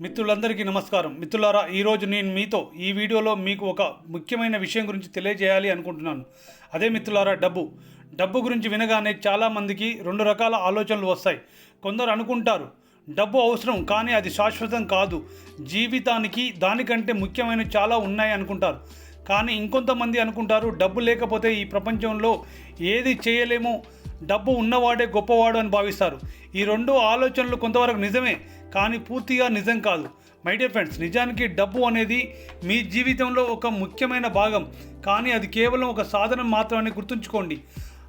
మిత్రులందరికీ నమస్కారం. మిత్రులారా ఈరోజు నేను మీతో ఈ వీడియోలో మీకు ఒక ముఖ్యమైన విషయం గురించి తెలియజేయాలి అనుకుంటున్నాను. అదే మిత్రులారా డబ్బు. డబ్బు గురించి వినగానే చాలామందికి రెండు రకాల ఆలోచనలు వస్తాయి. కొందరు అనుకుంటారు డబ్బు అవసరం కానీ అది శాశ్వతం కాదు. జీవితానికి దానికంటే ముఖ్యమైన చాలా ఉన్నాయి అనుకుంటారు. కానీ ఇంకొంతమంది అనుకుంటారు డబ్బు లేకపోతే ఈ ప్రపంచంలో ఏది చేయలేమో డబ్బు ఉన్నవాడే గొప్పవాడు అని భావిస్తారు. ఈ రెండు ఆలోచనలు కొంతవరకు నిజమే కానీ పూర్తిగా నిజం కాదు. మై డియర్ ఫ్రెండ్స్ నిజానికి డబ్బు అనేది మీ జీవితంలో ఒక ముఖ్యమైన భాగం కానీ అది కేవలం ఒక సాధనం మాత్రమే గుర్తుంచుకోండి.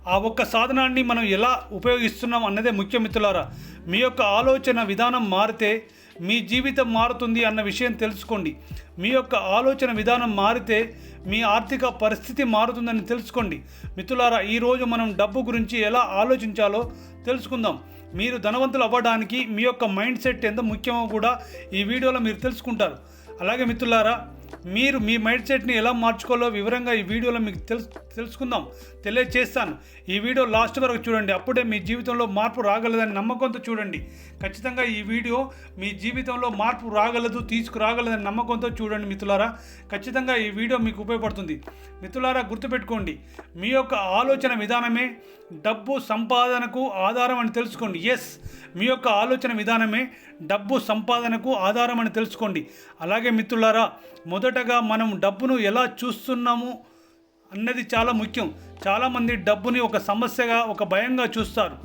ఆ ఒక్క సాధనాన్ని మనం ఎలా ఉపయోగిస్తున్నాం అన్నదే ముఖ్యమిత్రులారా మీ యొక్క ఆలోచన విధానం మారితే మీ జీవితం మారుతుంది అన్న విషయం తెలుసుకోండి. మీ యొక్క ఆలోచన విధానం మారితే మీ ఆర్థిక పరిస్థితి మారుతుందని తెలుసుకోండి. మిత్రులారా ఈరోజు మనం డబ్బు గురించి ఎలా ఆలోచించాలో తెలుసుకుందాం. మీరు ధనవంతులు అవ్వడానికి మీ యొక్క మైండ్ సెట్ ఎంత ముఖ్యమో కూడా ఈ వీడియోలో మీరు తెలుసుకుంటారు. అలాగే మిత్రులారా మీరు మీ మైండ్ సెట్ని ఎలా మార్చుకోవాలో వివరంగా ఈ వీడియోలో మీకు తెలుసు తెలుసుకుందాం. తెలియజేస్తాను ఈ వీడియో లాస్ట్ వరకు చూడండి. అప్పుడే మీ జీవితంలో మార్పు రాగలదని నమ్మకంతో చూడండి. ఖచ్చితంగా ఈ వీడియో మీ జీవితంలో మార్పు రాగలదు తీసుకురాగలదని నమ్మకంతో చూడండి మిత్రులారా. ఖచ్చితంగా ఈ వీడియో మీకు ఉపయోగపడుతుంది. మిత్రులారా గుర్తుపెట్టుకోండి. మీ యొక్క ఆలోచన విధానమే డబ్బు సంపాదనకు ఆధారం అని తెలుసుకోండి. ఎస్ మీ యొక్క ఆలోచన విధానమే డబ్బు సంపాదనకు ఆధారం అని తెలుసుకోండి. అలాగే మిత్రులారా మొదటగా మనం డబ్బును ఎలా చూస్తున్నాము అన్నది చాలా ముఖ్యం. చాలామంది డబ్బుని ఒక సమస్యగా ఒక భయంగా చూస్తారు.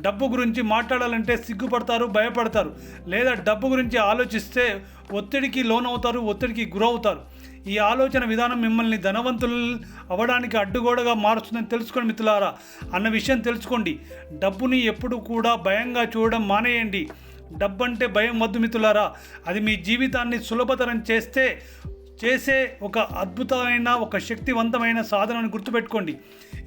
డబ్బు గురించి మాట్లాడాలంటే సిగ్గుపడతారు భయపడతారు. లేదా డబ్బు గురించి ఆలోచిస్తే ఒత్తిడికి లోనవుతారు ఒత్తిడికి గురవుతారు. ఈ ఆలోచన విధానం మిమ్మల్ని ధనవంతులు అవ్వడానికి అడ్డుగోడగా మారుస్తుందని తెలుసుకోండి మిత్రులారా. అన్న విషయం తెలుసుకోండి. డబ్బుని ఎప్పుడు కూడా భయంగా చూడడం మానేయండి. డబ్బు అంటే భయం వద్దు మిత్రులారా. అది మీ జీవితాన్ని సులభతరం చేస్తే చేసే ఒక అద్భుతమైన ఒక శక్తివంతమైన సాధనను గుర్తుపెట్టుకోండి.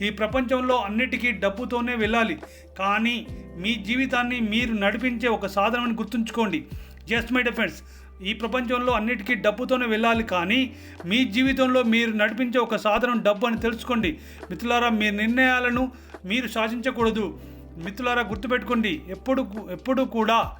ఈ ప్రపంచంలో అన్నిటికీ డబ్బుతోనే వెళ్ళాలి. కానీ మీ జీవితాన్ని మీరు నడిపించే ఒక సాధనను గుర్తుంచుకోండి. జస్ట్ మై డిఫెన్స్ ఈ ప్రపంచంలో అన్నిటికీ డబ్బుతోనే వెళ్ళాలి కానీ మీ జీవితంలో మీరు నడిపించే ఒక సాధనం డబ్బు అని తెలుసుకోండి. మిత్రులారా మీ నిర్ణయాలను మీరు శాసించకూడదు మిత్రులారా గుర్తుపెట్టుకోండి ఎప్పుడు ఎప్పుడు కూడా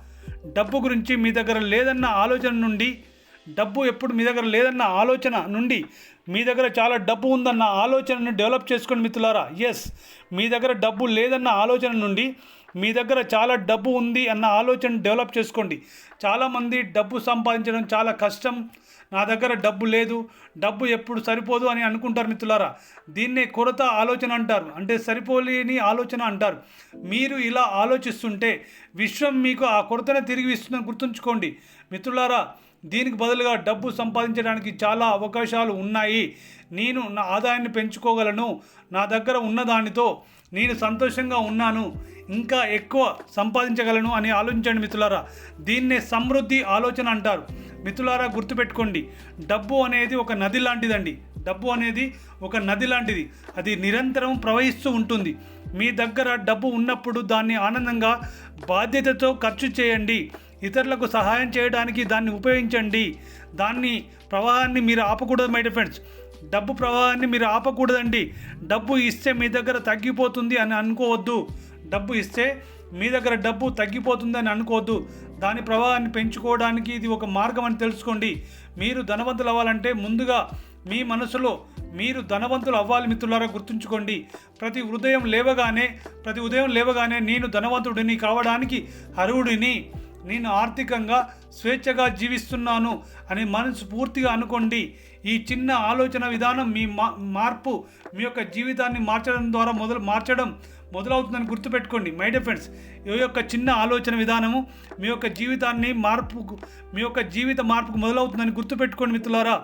డబ్బు గురించి మీ దగ్గర లేదన్న ఆలోచన నుండి డబ్బు ఎప్పుడు మీ దగ్గర లేదన్న ఆలోచన నుండి మీ దగ్గర చాలా డబ్బు ఉందన్న ఆలోచనను డెవలప్ చేసుకోండి మిత్రులారా. ఎస్ మీ దగ్గర డబ్బు లేదన్న ఆలోచన నుండి మీ దగ్గర చాలా డబ్బు ఉంది అన్న ఆలోచన డెవలప్ చేసుకోండి. చాలామంది డబ్బు సంపాదించడం చాలా కష్టం. నా దగ్గర డబ్బు లేదు డబ్బు ఎప్పుడు సరిపోదు అని అనుకుంటారు మిత్రులారా. దీన్నే కొరత ఆలోచన అంటారు. అంటే సరిపోలేని ఆలోచన అంటారు. మీరు ఇలా ఆలోచిస్తుంటే విశ్వం మీకు ఆ కొరతనే తిరిగి ఇస్తుందని గుర్తుంచుకోండి. మిత్రులారా దీనికి బదులుగా డబ్బు సంపాదించడానికి చాలా అవకాశాలు ఉన్నాయి. నేను నా ఆదాయాన్ని పెంచుకోగలను. నా దగ్గర ఉన్నదానితో నేను సంతోషంగా ఉన్నాను. ఇంకా ఎక్కువ సంపాదించగలను అని ఆలోచించండి మిత్రులారా. దీన్నే సమృద్ధి ఆలోచన అంటారు. మిత్రులారా గుర్తుపెట్టుకోండి. డబ్బు అనేది ఒక నది లాంటిదండి. డబ్బు అనేది ఒక నది లాంటిది. అది నిరంతరం ప్రవహిస్తూ ఉంటుంది. మీ దగ్గర డబ్బు ఉన్నప్పుడు దాన్ని ఆనందంగా బాధ్యతతో ఖర్చు చేయండి. ఇతరులకు సహాయం చేయడానికి దాన్ని ఉపయోగించండి. దాన్ని ప్రవాహాన్ని మీరు ఆపకూడదు మై ఫ్రెండ్స్ డబ్బు ప్రవాహాన్ని మీరు ఆపకూడదండి. డబ్బు ఇస్తే మీ దగ్గర తగ్గిపోతుంది అని అనుకోవద్దు. డబ్బు ఇస్తే మీ దగ్గర డబ్బు తగ్గిపోతుంది అని అనుకోవద్దు. దాని ప్రవాహాన్ని పెంచుకోవడానికి ఇది ఒక మార్గం అని తెలుసుకోండి. మీరు ధనవంతులు అవ్వాలంటే ముందుగా మీ మనసులో మీరు ధనవంతులు అవ్వాలి మిత్రులారా గుర్తుంచుకోండి. ప్రతి ఉదయం లేవగానే ప్రతి ఉదయం లేవగానే నేను ధనవంతుడిని కావడానికి అర్హుడిని నేను ఆర్థికంగా స్వేచ్ఛగా జీవిస్తున్నాను అని మనసు పూర్తిగా అనుకోండి. ఈ చిన్న ఆలోచన విధానం మీ మా మార్పు మీ యొక్క జీవితాన్ని మార్చడం ద్వారా మొదలు మార్చడం మొదలవుతుందని గుర్తుపెట్టుకోండి. మై డియర్ ఫ్రెండ్స్ ఈ యొక్క చిన్న ఆలోచన విధానము మీ యొక్క జీవితాన్ని మార్పుకు మీ యొక్క జీవిత మార్పుకు మొదలవుతుందని గుర్తుపెట్టుకోండి మిత్రులారా.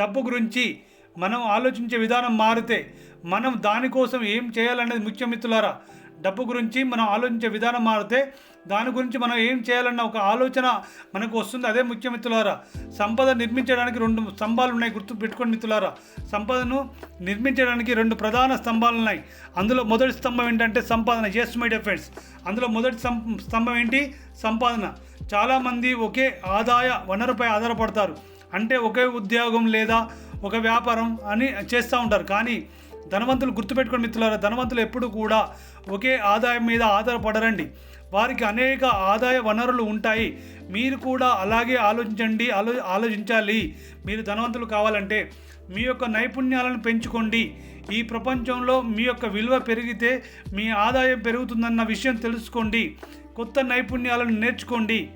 డబ్బు గురించి మనం ఆలోచించే విధానం మారితే మనం దానికోసం ఏం చేయాలనేది ముఖ్య మిత్రులారా. డబ్బు గురించి మనం ఆలోచించే విధానం మారితే దాని గురించి మనం ఏం చేయాలన్న ఒక ఆలోచన మనకు వస్తుంది. అదే ముఖ్య మిత్రులారా. సంపద నిర్మించడానికి రెండు స్తంభాలు ఉన్నాయి గుర్తు పెట్టుకోండి మిత్రులారా. సంపదను నిర్మించడానికి రెండు ప్రధాన స్తంభాలు ఉన్నాయి. అందులో మొదటి స్తంభం ఏంటంటే సంపాదన. ఎస్ మై డిఫెన్స్ అందులో మొదటి స్తంభం ఏంటి? సంపాదన. చాలామంది ఒకే ఆదాయ వనరుపై ఆధారపడతారు. అంటే ఒకే ఉద్యోగం లేదా ఒక వ్యాపారం అని చేస్తూ ఉంటారు. కానీ ధనవంతులు గుర్తుపెట్టుకుని మిత్రులారా ధనవంతులు ఎప్పుడు కూడా ఒకే ఆదాయం మీద ఆధారపడరండి. వారికి అనేక ఆదాయ వనరులు ఉంటాయి. మీరు కూడా అలాగే ఆలోచించండి ఆలో ఆలోచించాలి. మీరు ధనవంతులు కావాలంటే మీ యొక్క నైపుణ్యాలను పెంచుకోండి. ఈ ప్రపంచంలో మీ యొక్క విలువ పెరిగితే మీ ఆదాయం పెరుగుతుందన్న విషయం తెలుసుకోండి. కొత్త నైపుణ్యాలను నేర్చుకోండి.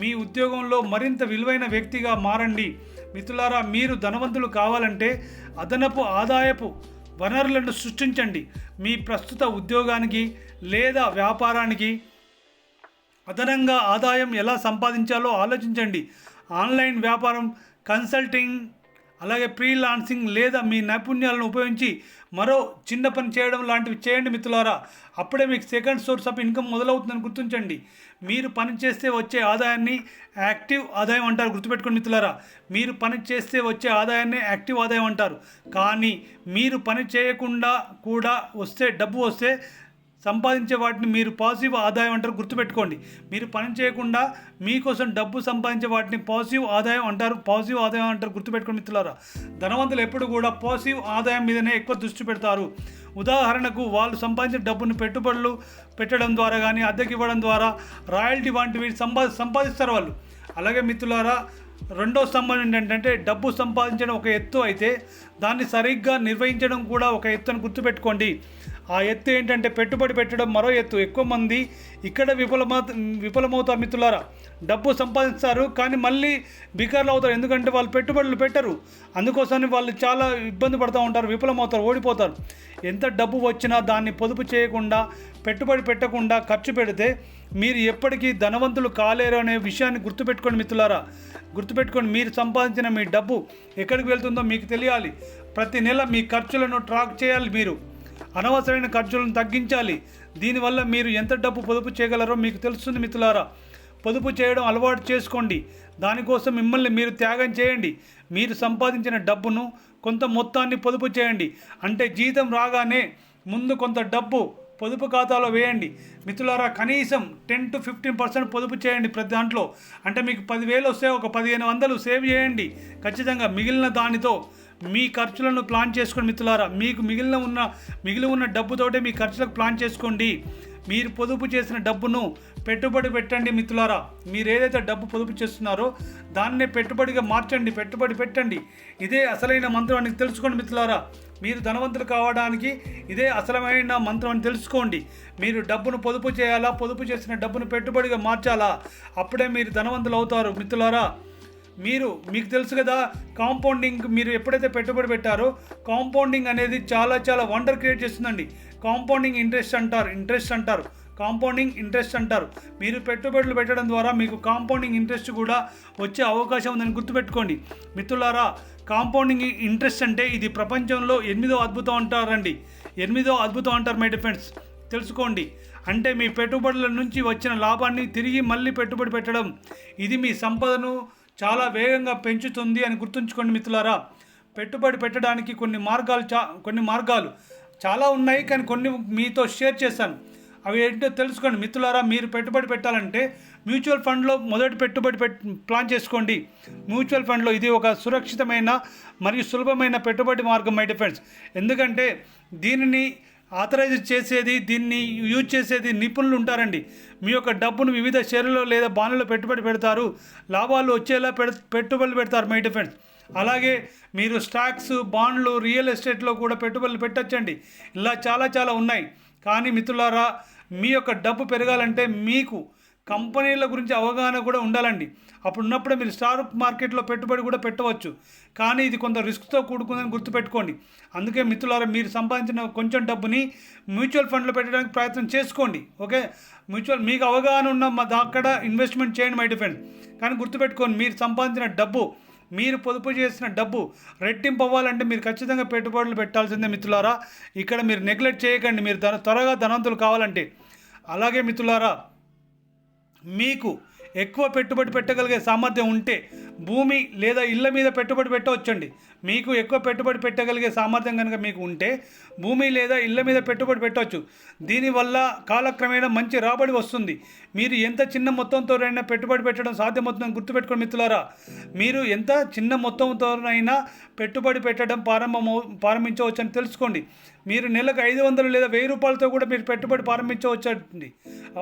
మీ ఉద్యోగంలో మరింత విలువైన వ్యక్తిగా మారండి. మిత్రులారా మీరు ధనవంతులు కావాలంటే అదనపు ఆదాయపు వనరులను సృష్టించండి. మీ ప్రస్తుత ఉద్యోగానికి లేదా వ్యాపారానికి అదనంగా ఆదాయం ఎలా సంపాదించాలో ఆలోచించండి. ఆన్లైన్ వ్యాపారం కన్సల్టింగ్ అలాగే ఫ్రీలాన్సింగ్ లేదా మీ నైపుణ్యాలను ఉపయోగించి మరో చిన్న పని చేయడం లాంటివి చేయండి మిత్రులారా. అప్పుడే మీకు సెకండ్ సోర్స్ ఆఫ్ ఇన్కమ్ మొదలవుతుందని గుర్తించండి. మీరు పని చేస్తే వచ్చే ఆదాయాన్ని యాక్టివ్ ఆదాయం అంటారు. గుర్తుపెట్టుకోండి మిత్రులారా. మీరు పని చేస్తే వచ్చే ఆదాయాన్ని యాక్టివ్ ఆదాయం అంటారు. కానీ మీరు పని చేయకుండా కూడా వస్తే డబ్బు వస్తే సంపాదించే వాటిని మీరు పాజిటివ్ ఆదాయం అంటారు గుర్తుపెట్టుకోండి. మీరు పని చేయకుండా మీకోసం డబ్బు సంపాదించే వాటిని పాజిటివ్ ఆదాయం అంటారు పాజిటివ్ ఆదాయం అంటారు గుర్తుపెట్టుకోండి మిత్రులారా. ధనవంతులు ఎప్పుడు కూడా పాజిటివ్ ఆదాయం మీదనే ఎక్కువ దృష్టి పెడతారు. ఉదాహరణకు వాళ్ళు సంపాదించిన డబ్బును పెట్టుబడులు పెట్టడం ద్వారా కానీ అద్దెకి ఇవ్వడం ద్వారా రాయల్టీ వంటివి సంపా సంపాదిస్తారు వాళ్ళు. అలాగే మిత్రులారా రెండో స్తంభం ఏంటంటే డబ్బు సంపాదించడం ఒక ఎత్తు అయితే దాన్ని సరిగ్గా నిర్వహించడం కూడా ఒక ఎత్తు అని గుర్తుపెట్టుకోండి. ఆ ఎత్తు ఏంటంటే పెట్టుబడి పెట్టడం మరో ఎత్తు. ఎక్కువ మంది ఇక్కడ విఫలమా విఫలమవుతారు మిత్రులారా. డబ్బు సంపాదిస్తారు కానీ మళ్ళీ బికార్లు అవుతారు. ఎందుకంటే వాళ్ళు పెట్టుబడులు పెట్టరు. అందుకోసమని వాళ్ళు చాలా ఇబ్బంది పడుతూ ఉంటారు విఫలమవుతారు ఓడిపోతారు. ఎంత డబ్బు వచ్చినా దాన్ని పొదుపు చేయకుండా పెట్టుబడి పెట్టకుండా ఖర్చు పెడితే మీరు ఎప్పటికీ ధనవంతులు కాలేరు అనే విషయాన్ని గుర్తుపెట్టుకోండి మిత్రులారా. గుర్తుపెట్టుకోండి మీరు సంపాదించిన మీ డబ్బు ఎక్కడికి వెళ్తుందో మీకు తెలియాలి. ప్రతి నెల మీ ఖర్చులను ట్రాక్ చేయాలి మీరు. అనవసరమైన ఖర్చులను తగ్గించాలి. దీనివల్ల మీరు ఎంత డబ్బు పొదుపు చేయగలరో మీకు తెలుస్తుంది మిత్రులారా. పొదుపు చేయడం అలవాటు చేసుకోండి. దానికోసం మిమ్మల్ని మీరు త్యాగం చేయండి. మీరు సంపాదించిన డబ్బును కొంత మొత్తాన్ని పొదుపు చేయండి. అంటే జీతం రాగానే ముందు కొంత డబ్బు పొదుపు ఖాతాలో వేయండి. మిత్రులారా కనీసం టెన్ టు ఫిఫ్టీన్ పర్సెంట్ పొదుపు చేయండి ప్రతి దాంట్లో. అంటే మీకు పదివేలు వస్తే ఒక పదిహేను వందలు సేవ్ చేయండి. ఖచ్చితంగా మిగిలిన దానితో మీ ఖర్చులను ప్లాన్ చేసుకోండి మిత్రులారా. మీకు మిగిలిన ఉన్న మిగిలి ఉన్న డబ్బుతోటే మీ ఖర్చులకు ప్లాన్ చేసుకోండి. మీరు పొదుపు చేసిన డబ్బును పెట్టుబడి పెట్టండి మిత్రులారా. మీరు ఏదైతే డబ్బు పొదుపు చేస్తున్నారో దాన్నే పెట్టుబడిగా మార్చండి పెట్టుబడి పెట్టండి. ఇదే అసలైన మంత్రం అని తెలుసుకోండి మిత్రులారా. మీరు ధనవంతులు కావడానికి ఇదే అసలమైన మంత్రం అని తెలుసుకోండి. మీరు డబ్బును పొదుపు చేయాలా పొదుపు చేసిన డబ్బును పెట్టుబడిగా మార్చాలా? అప్పుడే మీరు ధనవంతులు అవుతారు మిత్రులారా. మీరు మీకు తెలుసు కదా కాంపౌండింగ్ మీరు ఎప్పుడైతే పెట్టుబడి పెట్టారో కాంపౌండింగ్ అనేది చాలా చాలా వండర్ క్రియేట్ చేస్తుందండి. కాంపౌండింగ్ ఇంట్రెస్ట్ అంటారు ఇంట్రెస్ట్ అంటారు. కాంపౌండింగ్ ఇంట్రెస్ట్ అంటారు. మీరు పెట్టుబడులు పెట్టడం ద్వారా మీకు కాంపౌండింగ్ ఇంట్రెస్ట్ కూడా వచ్చే అవకాశం ఉందని గుర్తుపెట్టుకోండి. మిత్రులారా కాంపౌండింగ్ ఇంట్రెస్ట్ అంటే ఇది ప్రపంచంలో ఎనిమిదో అద్భుతం అంటారండి. ఎనిమిదో అద్భుతం అంటారు మై డిఫెండ్స్ తెలుసుకోండి. అంటే మీ పెట్టుబడుల నుంచి వచ్చిన లాభాన్ని తిరిగి మళ్ళీ పెట్టుబడి పెట్టడం. ఇది మీ సంపదను చాలా వేగంగా పెంచుతుంది అని గుర్తుంచుకోండి మిత్రులారా. పెట్టుబడి పెట్టడానికి కొన్ని మార్గాలు చా కొన్ని మార్గాలు చాలా ఉన్నాయి కానీ కొన్ని మీతో షేర్ చేశాను. అవి ఏంటో తెలుసుకోండి మిత్రులారా. మీరు పెట్టుబడి పెట్టాలంటే మ్యూచువల్ ఫండ్లో మొదటి పెట్టుబడి పెట్ ప్లాన్ చేసుకోండి. మ్యూచువల్ ఫండ్లో ఇది ఒక సురక్షితమైన మరియు సులభమైన పెట్టుబడి మార్గం మై డిఫెండ్స్ ఎందుకంటే దీనిని ఆథరైజ్ చేసేది దీన్ని యూజ్ చేసేది నిపుణులు ఉంటారండి. మీ యొక్క డబ్బును వివిధ షేర్లలో లేదా బాండ్లలో పెట్టుబడి పెడతారు. లాభాలు వచ్చేలా పెడ పెట్టుబడులు పెడతారు మై డిఫెండ్స్ అలాగే మీరు స్టాక్స్ బాండ్లు రియల్ ఎస్టేట్లో కూడా పెట్టుబడులు పెట్టచ్చండి. ఇలా చాలా చాలా ఉన్నాయి. కానీ మిత్రులారా మీ యొక్క డబ్బు పెరగాలంటే మీకు కంపెనీల గురించి అవగాహన కూడా ఉండాలండి. అప్పుడున్నప్పుడే మీరు స్టార్ మార్కెట్లో పెట్టుబడి కూడా పెట్టవచ్చు. కానీ ఇది కొంత రిస్క్తో కూడుకుందని గుర్తుపెట్టుకోండి. అందుకే మిత్రులారా మీరు సంపాదించిన కొంచెం డబ్బుని మ్యూచువల్ ఫండ్లో పెట్టడానికి ప్రయత్నం చేసుకోండి. ఓకే? మ్యూచువల్ మీకు అవగాహన ఉన్న మా అక్కడ ఇన్వెస్ట్మెంట్ చేయండి మై డిఫెండ్ కానీ గుర్తుపెట్టుకోండి మీరు సంపాదించిన డబ్బు మీరు పొదుపు చేసిన డబ్బు రెట్టింపు అవ్వాలంటే మీరు ఖచ్చితంగా పెట్టుబడులు పెట్టాల్సిందే మిత్రులారా. ఇక్కడ మీరు నెగ్లెక్ట్ చేయకండి మీరు ధన త్వరగా ధనవంతులు కావాలంటే. అలాగే మిత్రులారా మీకు ఎక్కువ పెట్టుబడి పెట్టగలిగే సామర్థ్యం ఉంటే భూమి లేదా ఇళ్ళ మీద పెట్టుబడి పెట్టవచ్చండి. మీకు ఎక్కువ పెట్టుబడి పెట్టగలిగే సామర్థ్యం కనుక మీకు ఉంటే భూమి లేదా ఇళ్ళ మీద పెట్టుబడి పెట్టవచ్చు. దీనివల్ల కాలక్రమేణా మంచి రాబడి వస్తుంది. మీరు ఎంత చిన్న మొత్తంతోనైనా పెట్టుబడి పెట్టడం సాధ్యమవుతుందని గుర్తుపెట్టుకోండి మిత్రులారా. మీరు ఎంత చిన్న మొత్తంతోనైనా పెట్టుబడి పెట్టడం ప్రారంభమవు ప్రారంభించవచ్చని తెలుసుకోండి. మీరు నెలకు ఐదు వందలు లేదా వెయ్యి రూపాయలతో కూడా మీరు పెట్టుబడి ప్రారంభించవచ్చండి.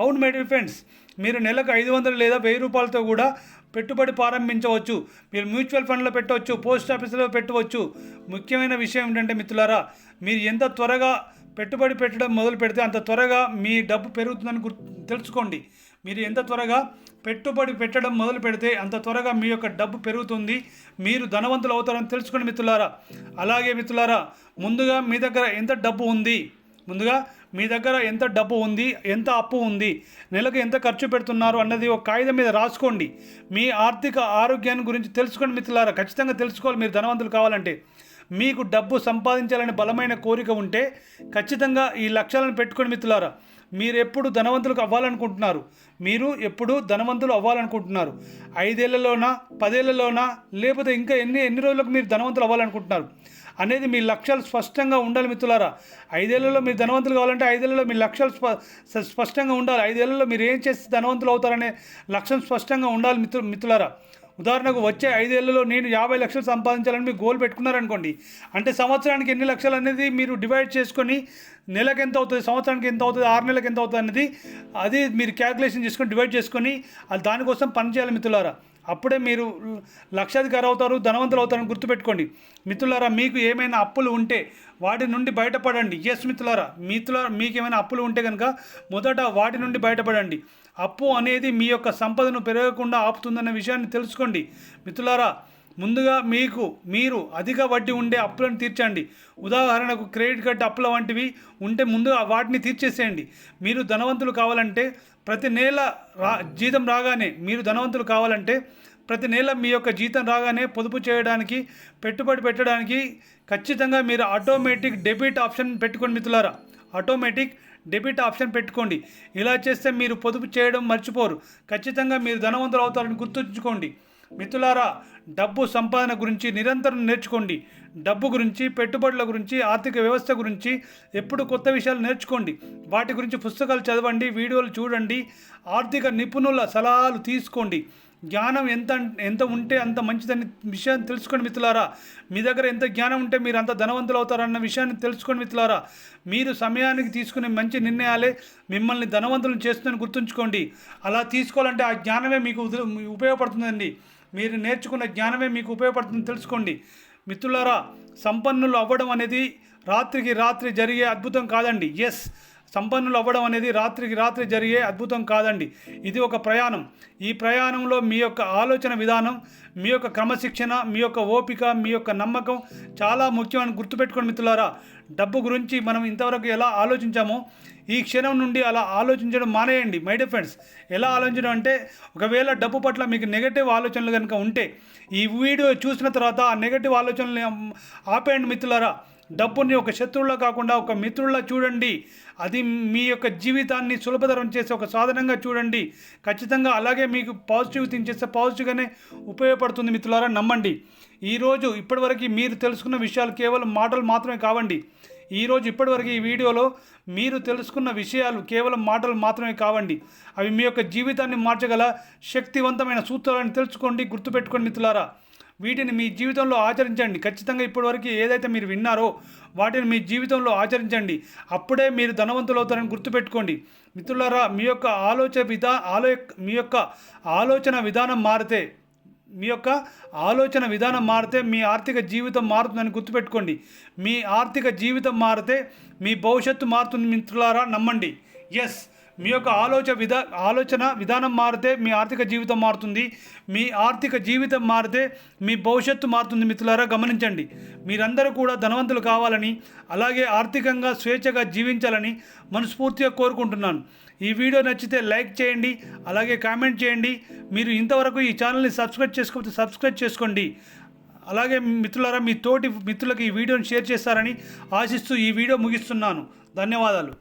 అవును మేడం ఫ్రెండ్స్ మీరు నెలకు ఐదు వందలు లేదా వెయ్యి రూపాయలతో కూడా పెట్టుబడి ప్రారంభించవచ్చు. మీరు మ్యూచువల్ ఫండ్లో పెట్టవచ్చు పోస్ట్ ఆఫీసులో పెట్టవచ్చు. ముఖ్యమైన విషయం ఏంటంటే మిత్రులారా మీరు ఎంత త్వరగా పెట్టుబడి పెట్టడం మొదలు పెడితే అంత త్వరగా మీ డబ్బు పెరుగుతుందని గుర్తు తెలుసుకోండి. మీరు ఎంత త్వరగా పెట్టుబడి పెట్టడం మొదలు పెడితే అంత త్వరగా మీ యొక్క డబ్బు పెరుగుతుంది. మీరు ధనవంతులు అవుతారని తెలుసుకోండి మిత్రులారా. అలాగే మిత్రులారా ముందుగా మీ దగ్గర ఎంత డబ్బు ఉంది? ముందుగా మీ దగ్గర ఎంత డబ్బు ఉంది? ఎంత అప్పు ఉంది? నెలకు ఎంత ఖర్చు పెడుతున్నారు అన్నది ఒక కాగితం మీద రాసుకోండి. మీ ఆర్థిక ఆరోగ్యాన్ని గురించి తెలుసుకోండి మిత్రులారా ఖచ్చితంగా తెలుసుకోవాలి. మీరు ధనవంతులు కావాలంటే మీకు డబ్బు సంపాదించాలని బలమైన కోరిక ఉంటే ఖచ్చితంగా ఈ లక్ష్యాలను పెట్టుకుని మిత్రులారా మీరు ఎప్పుడు ధనవంతులకు అవ్వాలనుకుంటున్నారు? మీరు ఎప్పుడు ధనవంతులు అవ్వాలనుకుంటున్నారు? ఐదేళ్ళలోనా పదేళ్ళలోనా లేకపోతే ఇంకా ఎన్ని ఎన్ని రోజులకు మీరు ధనవంతులు అవ్వాలనుకుంటున్నారు? అనేది మీ లక్ష్యాలు స్పష్టంగా ఉండాలి మిత్రులారా. ఐదేళ్ళలో మీరు ధనవంతులు కావాలంటే ఐదేళ్ళలో మీ లక్ష్యాలు స్ప స్పష్టంగా ఉండాలి. ఐదేళ్ళలో మీరు ఏం చేస్తే ధనవంతులు అవుతారనే లక్ష్యం స్పష్టంగా ఉండాలి మిత్రు మిత్రులారా. ఉదాహరణకు వచ్చే ఐదేళ్ళలో నేను యాభై లక్షలు సంపాదించాలని మీరు గోల్ పెట్టుకున్నారనుకోండి అంటే సంవత్సరానికి ఎన్ని లక్షలు అనేది మీరు డివైడ్ చేసుకొని నెలకు ఎంత అవుతుంది సంవత్సరానికి ఎంత అవుతుంది ఆరు నెలలకు ఎంత అవుతుంది అనేది అది మీరు క్యాల్కులేషన్ చేసుకొని డివైడ్ చేసుకొని అది దానికోసం పని చేయాలి మిత్రులారా. అప్పుడే మీరు లక్షాధికారి అవుతారు ధనవంతులు అవుతారని గుర్తుపెట్టుకోండి. మిత్రులారా మీకు ఏమైనా అప్పులు ఉంటే వాటి నుండి బయటపడండి. ఎస్ మిత్రులారా మిత్రులారా మీకు ఏమైనా అప్పులు ఉంటే కనుక మొదట వాటి నుండి బయటపడండి. అప్పు అనేది మీ యొక్క సంపదను పెరగకుండా ఆపుతుందన్న విషయాన్ని తెలుసుకోండి. మిత్రులారా ముందుగా మీకు మీరు అధిక వడ్డీ ఉండే అప్పులను తీర్చండి. ఉదాహరణకు క్రెడిట్ కార్డ్ అప్పుల వంటివి ఉంటే ముందుగా వాటిని తీర్చేసేయండి. మీరు ధనవంతులు కావాలంటే ప్రతి నెల రా జీతం రాగానే మీరు ధనవంతులు కావాలంటే ప్రతి నెల మీ యొక్క జీతం రాగానే పొదుపు చేయడానికి పెట్టుబడి పెట్టడానికి ఖచ్చితంగా మీరు ఆటోమేటిక్ డెబిట్ ఆప్షన్ పెట్టుకోండి మిత్రులారా. ఆటోమేటిక్ డెబిట్ ఆప్షన్ పెట్టుకోండి. ఇలా చేస్తే మీరు పొదుపు చేయడం మర్చిపోరు. ఖచ్చితంగా మీరు ధనవంతులు అవుతారని గుర్తుంచుకోండి. మిత్రులారా డబ్బు సంపాదన గురించి నిరంతరం నేర్చుకోండి. డబ్బు గురించి పెట్టుబడుల గురించి ఆర్థిక వ్యవస్థ గురించి ఎప్పుడు కొత్త విషయాలు నేర్చుకోండి. వాటి గురించి పుస్తకాలు చదవండి వీడియోలు చూడండి. ఆర్థిక నిపుణుల సలహాలు తీసుకోండి. జ్ఞానం ఎంత ఎంత ఉంటే అంత మంచిదని విషయాన్ని తెలుసుకోండి మిత్రులారా మీ దగ్గర ఎంత జ్ఞానం ఉంటే మీరు అంత ధనవంతులు అవుతారన్న విషయాన్ని తెలుసుకోండి మిత్రులారా మీరు సమయానికి తీసుకునే మంచి నిర్ణయాలే మిమ్మల్ని ధనవంతులను చేస్తుందని గుర్తుంచుకోండి. అలా తీసుకోవాలంటే ఆ జ్ఞానమే మీకు ఉపయోగపడుతుందండి. మీరు నేర్చుకున్న జ్ఞానమే మీకు ఉపయోగపడుతుందని తెలుసుకోండి. మిత్రులారా సంపన్నులు అవ్వడం అనేది రాత్రికి రాత్రి జరిగే అద్భుతం కాదండి. ఎస్ సంపన్నులు అవ్వడం అనేది రాత్రికి రాత్రి జరిగే అద్భుతం కాదండి. ఇది ఒక ప్రయాణం. ఈ ప్రయాణంలో మీ యొక్క ఆలోచన విధానం మీ యొక్క క్రమశిక్షణ మీ యొక్క ఓపిక మీ యొక్క నమ్మకం చాలా ముఖ్యమని గుర్తుపెట్టుకోండి మిత్రులారా. డబ్బు గురించి మనం ఇంతవరకు ఎలా ఆలోచించామో ఈ క్షణం నుండి అలా ఆలోచించడం మానేయండి మై డియర్ ఫ్రెండ్స్ ఎలా ఆలోచించడం అంటే ఒకవేళ డబ్బు పట్ల మీకు నెగటివ్ ఆలోచనలు కనుక ఉంటే ఈ వీడియో చూసిన తర్వాత ఆ నెగటివ్ ఆలోచనలు ఆపేయండి మిత్రులారా. డబ్బుని ఒక శత్రువులా కాకుండా ఒక మిత్రుల్లా చూడండి. అది మీ యొక్క జీవితాన్ని సులభతరం చేసే ఒక సాధనంగా చూడండి. ఖచ్చితంగా అలాగే మీకు పాజిటివ్ థింక్ చేస్తే పాజిటివ్గానే ఉపయోగపడుతుంది మిత్రులారా నమ్మండి. ఈరోజు ఇప్పటివరకు మీరు తెలుసుకున్న విషయాలు కేవలం మాటలు మాత్రమే కావండి. ఈరోజు ఇప్పటివరకు ఈ వీడియోలో మీరు తెలుసుకున్న విషయాలు కేవలం మాటలు మాత్రమే కావండి. అవి మీ యొక్క జీవితాన్ని మార్చగల శక్తివంతమైన సూత్రాలను తెలుసుకోండి గుర్తుపెట్టుకోండి మిత్రులారా. వీటిని మీ జీవితంలో ఆచరించండి. ఖచ్చితంగా ఇప్పటివరకు ఏదైతే మీరు విన్నారో వాటిని మీ జీవితంలో ఆచరించండి. అప్పుడే మీరు ధనవంతులవుతారని గుర్తుపెట్టుకోండి. మిత్రులారా మీ యొక్క ఆలోచన విధా ఆలో మీ యొక్క ఆలోచన విధానం మారితే మీ యొక్క ఆలోచన విధానం మారితే మీ ఆర్థిక జీవితం మారుతుందని గుర్తుపెట్టుకోండి. మీ ఆర్థిక జీవితం మారితే మీ భవిష్యత్తు మారుతుంది మిత్రులారా నమ్మండి. ఎస్ మీ యొక్క ఆలోచన విధా ఆలోచన విధానం మారితే మీ ఆర్థిక జీవితం మారుతుంది. మీ ఆర్థిక జీవితం మారితే మీ భవిష్యత్తు మారుతుంది. మిత్రులారా గమనించండి. మీరందరూ కూడా ధనవంతులు కావాలని అలాగే ఆర్థికంగా స్వేచ్ఛగా జీవించాలని మనస్ఫూర్తిగా కోరుకుంటున్నాను. ఈ వీడియో నచ్చితే లైక్ చేయండి అలాగే కామెంట్ చేయండి. మీరు ఇంతవరకు ఈ ఛానల్ని సబ్స్క్రైబ్ చేసుకోకపోతే సబ్స్క్రైబ్ చేసుకోండి. అలాగే మిత్రులారా మీ తోటి మిత్రులకు ఈ వీడియోని షేర్ చేస్తారని ఆశిస్తూ ఈ వీడియో ముగిస్తున్నాను. ధన్యవాదాలు.